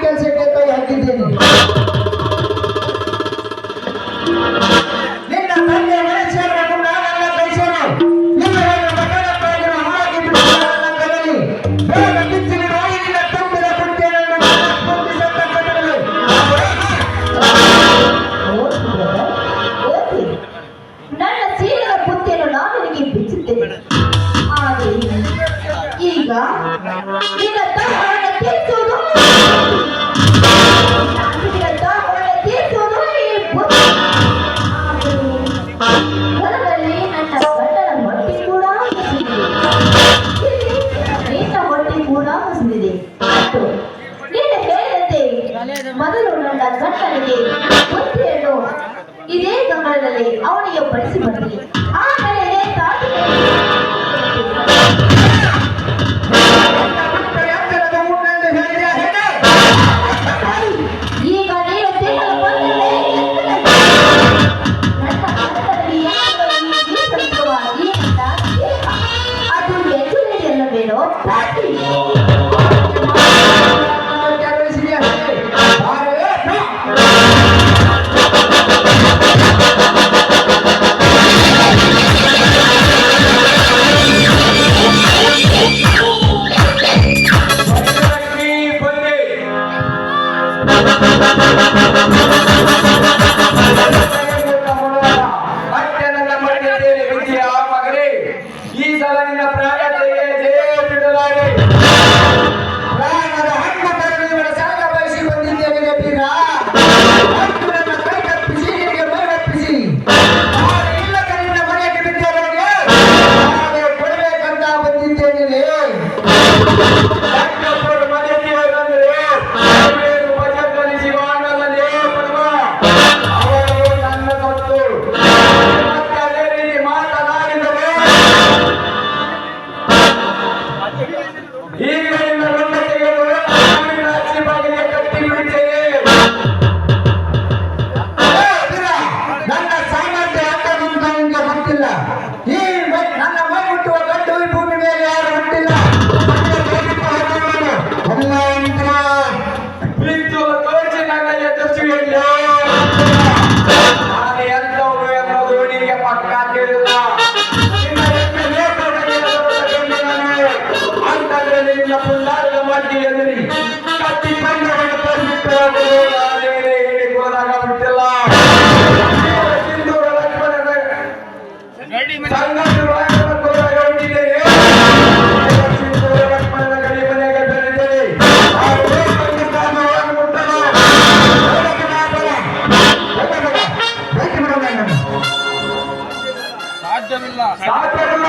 कैसे कहता है? हड्डी देनी। ಮೊದಲು ನನ್ನ ಗಂಟನಿಗೆ ಬುದ್ಧಿಯನ್ನು ಇದೇ ಗಮನದಲ್ಲಿ ಅವನಿಗೆ ಬಡಿಸಿ ಬಂದಿದೆ. ಆಮೇಲೆ ತಾನು ಬೇಡೋ ಸಂಘ ಸಾಧ್ಯವಿಲ್ಲ. ಸಾಧ್ಯವಿಲ್ಲ.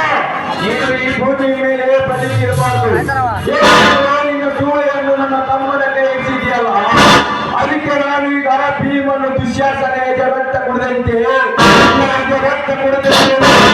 ನೀವು ಈ ಭೂಮಿ ಮೇಲೆ ಪ್ರತಿಷ್ಠೆ ಇರಬಾರದು. ನೀನು ಸೂಳೆಯನ್ನು ನನ್ನ ತಮ್ಮನ ಕೈ ಅದಕ್ಕೆ ನಾನು ಈಗ ಭೀಮನು ದುಶ್ಯಾಸನೆಯ ಜಗತ್ತ ಕುಡಿದಂತೆ ಜಗತ್ತ ಕುಡಿದಂತೆ